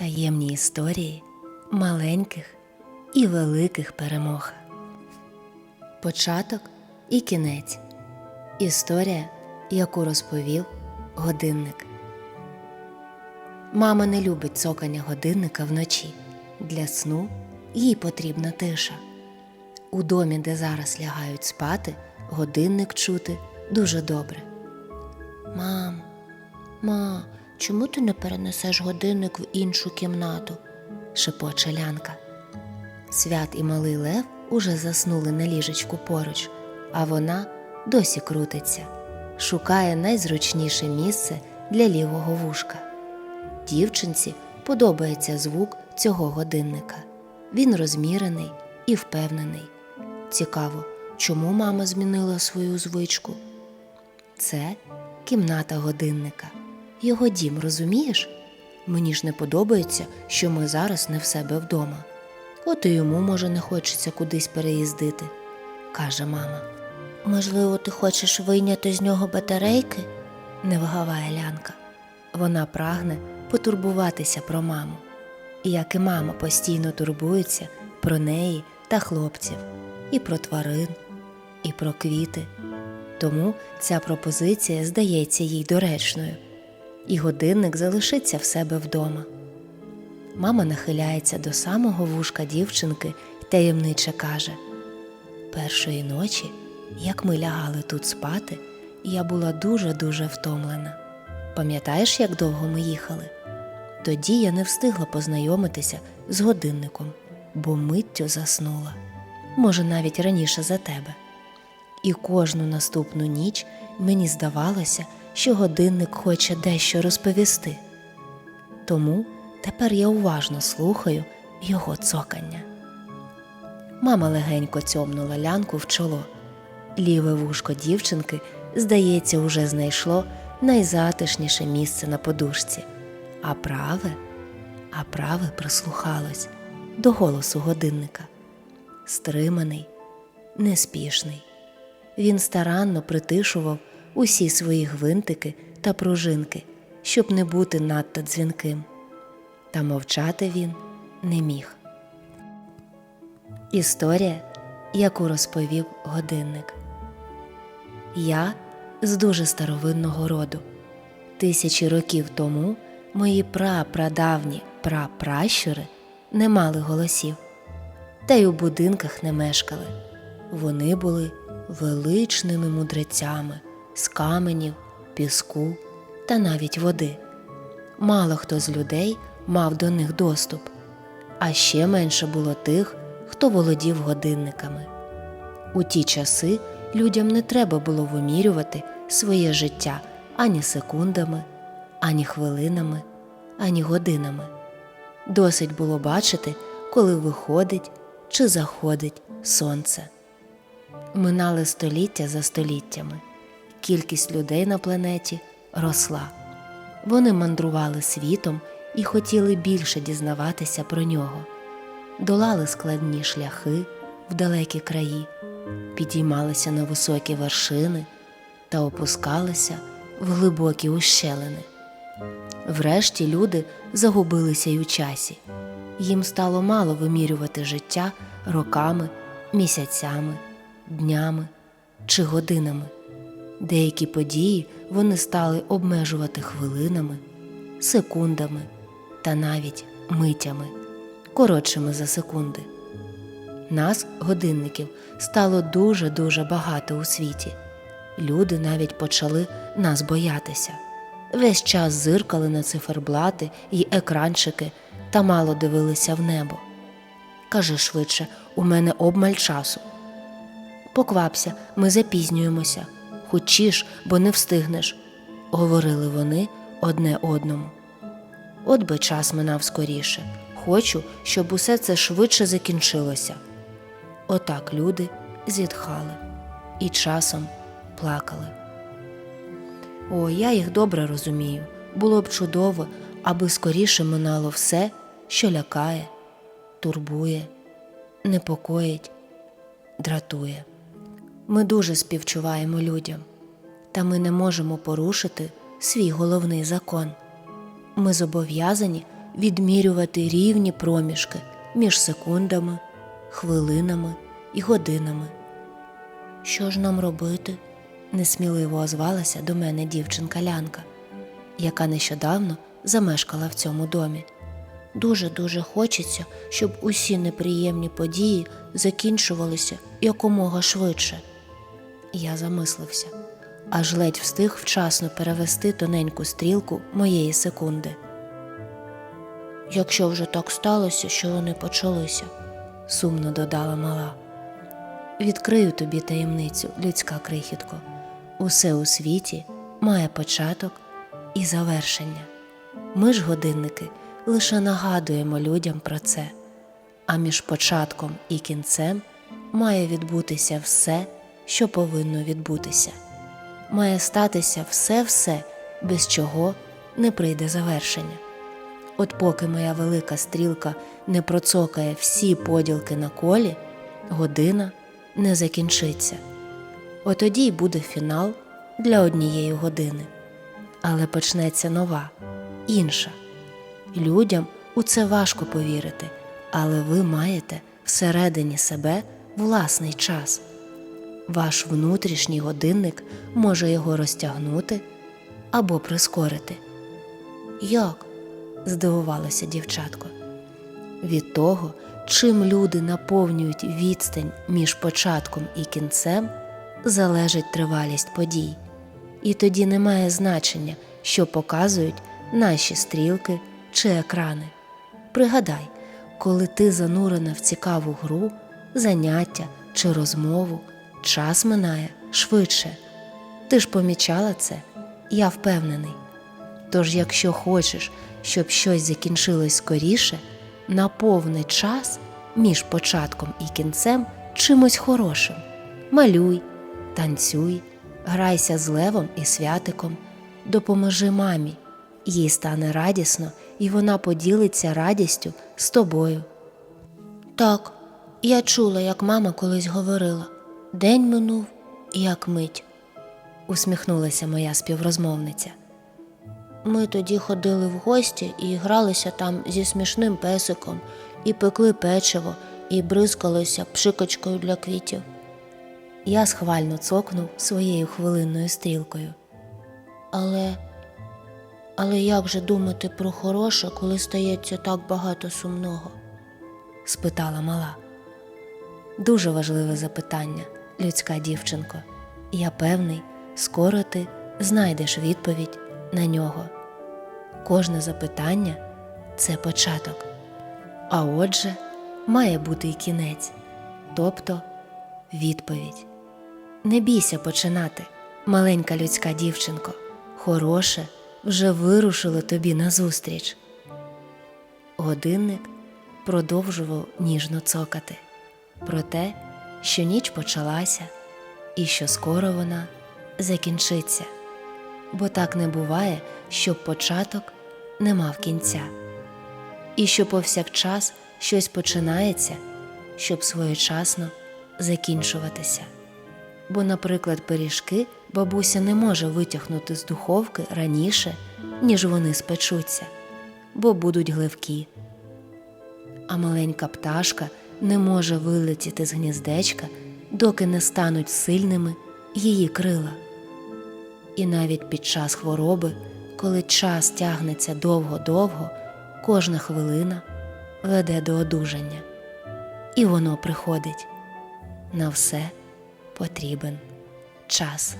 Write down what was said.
Таємні історії маленьких і великих перемог. Початок і кінець. Історія, яку розповів годинник. Мама не любить цокання годинника вночі. Для сну їй потрібна тиша. У домі, де зараз лягають спати, годинник чути дуже добре. Мам, ма, чому ти не перенесеш годинник в іншу кімнату? шепоче лянка. Свят і малий лев уже заснули на ліжечку поруч, а вона досі крутиться, шукає найзручніше місце для лівого вушка. Дівчинці подобається звук цього годинника. Він розмірений і впевнений. Цікаво, чому мама змінила свою звичку? Це кімната годинника. Його дім, розумієш? Мені ж не подобається, що ми зараз не в себе вдома. От і йому, може, не хочеться кудись переїздити, каже мама. Можливо, ти хочеш вийняти з нього батарейки? не вигаває лянка. Вона прагне потурбуватися про маму. Як і мама постійно турбується про неї та хлопців, і про тварин, і про квіти. Тому ця пропозиція здається їй доречною, і годинник залишиться в себе вдома. Мама нахиляється до самого вушка дівчинки й таємниче каже: Першої ночі, як ми лягали тут спати, я була дуже-дуже втомлена. Пам'ятаєш, як довго ми їхали? Тоді я не встигла познайомитися з годинником, бо миттю заснула, може, навіть раніше за тебе. І кожну наступну ніч мені здавалося, що годинник хоче дещо розповісти. Тому тепер я уважно слухаю його цокання. Мама легенько цьомнула лянку в чоло. Ліве вушко дівчинки, здається, уже знайшло найзатишніше місце на подушці, а праве, а праве прислухалось до голосу годинника. Стриманий, неспішний. Він старанно притишував усі свої гвинтики та пружинки, щоб не бути надто дзвінким. Та мовчати він не міг. Історія, яку розповів годинник. Я з дуже старовинного роду. Тисячі років тому мої прапрадавні прапращури не мали голосів, та й у будинках не мешкали. Вони були величними мудрецями з каменів, піску та навіть води. Мало хто з людей мав до них доступ, а ще менше було тих, хто володів годинниками. У ті часи людям не треба було вимірювати своє життя ані секундами, ані хвилинами, ані годинами. Досить було бачити, коли виходить чи заходить сонце. Минали століття за століттями. Кількість людей на планеті росла. Вони мандрували світом і хотіли більше дізнаватися про нього, долали складні шляхи в далекі краї, підіймалися на високі вершини та опускалися в глибокі ущелини. Врешті люди загубилися й у часі. Їм стало мало вимірювати життя роками, місяцями, днями чи годинами. Деякі події вони стали обмежувати хвилинами, секундами та навіть митями, коротшими за секунди. Нас, годинників, стало дуже-дуже багато у світі. Люди навіть почали нас боятися. Весь час зиркали на циферблати й екранчики та мало дивилися в небо. Кажи швидше, у мене обмаль часу. Поквапся, ми запізнюємося. Хочеш, бо не встигнеш, говорили вони одне одному. От би час минав скоріше. Хочу, щоб усе це швидше закінчилося. Отак люди зітхали і часом плакали. О, я їх добре розумію. Було б чудово, аби скоріше минало все, що лякає, турбує, непокоїть, дратує. Ми дуже співчуваємо людям, та ми не можемо порушити свій головний закон. Ми зобов'язані відмірювати рівні проміжки між секундами, хвилинами і годинами. Що ж нам робити? несміливо озвалася до мене дівчинка Лянка, яка нещодавно замешкала в цьому домі. Дуже дуже хочеться, щоб усі неприємні події закінчувалися якомога швидше. Я замислився, аж ледь встиг вчасно перевести тоненьку стрілку моєї секунди. Якщо вже так сталося, що вони почалися, сумно додала мала. Відкрию тобі таємницю, людська крихітко. Усе у світі має початок і завершення. Ми ж, годинники, лише нагадуємо людям про це, а між початком і кінцем має відбутися все, що повинно відбутися. Має статися все-все, без чого не прийде завершення. От поки моя велика стрілка не процокає всі поділки на колі, година не закінчиться. От тоді й буде фінал для однієї години. Але почнеться нова, інша. Людям у це важко повірити, але ви маєте всередині себе власний час. Ваш внутрішній годинник може його розтягнути або прискорити. Як? здивувалося дівчатко. Від того, чим люди наповнюють відстань між початком і кінцем, залежить тривалість подій, і тоді немає значення, що показують наші стрілки чи екрани. Пригадай, коли ти занурена в цікаву гру, заняття чи розмову, час минає швидше. Ти ж помічала це, я впевнений. Тож, якщо хочеш, щоб щось закінчилось скоріше, наповни час між початком і кінцем чимось хорошим. Малюй, танцюй, грайся з левом і святиком, допоможи мамі. Їй стане радісно, і вона поділиться радістю з тобою. Так, я чула, як мама колись говорила день минув, як мить, усміхнулася моя співрозмовниця. Ми тоді ходили в гості і гралися там зі смішним песиком, і пекли печиво, і бризкалися пшикочкою для квітів. Я схвально цокнув своєю хвилинною стрілкою. Але, але як же думати про хороше, коли стається так багато сумного? спитала мала. Дуже важливе запитання, людська дівчинко. Я певний, скоро ти знайдеш відповідь на нього. Кожне запитання це початок. А отже, має бути й кінець, тобто відповідь. Не бійся починати, маленька людська дівчинко, хороше вже вирушило тобі назустріч. Годинник продовжував ніжно цокати про те, що ніч почалася і що скоро вона закінчиться бо так не буває, щоб початок не мав кінця, і що повсякчас щось починається, щоб своєчасно закінчуватися. Бо, наприклад, пиріжки бабуся не може витягнути з духовки раніше, ніж вони спечуться, бо будуть гливкі. А маленька пташка не може вилетіти з гніздечка, доки не стануть сильними її крила. І навіть під час хвороби, коли час тягнеться довго-довго, кожна хвилина веде до одужання, і воно приходить. На все потрібен час.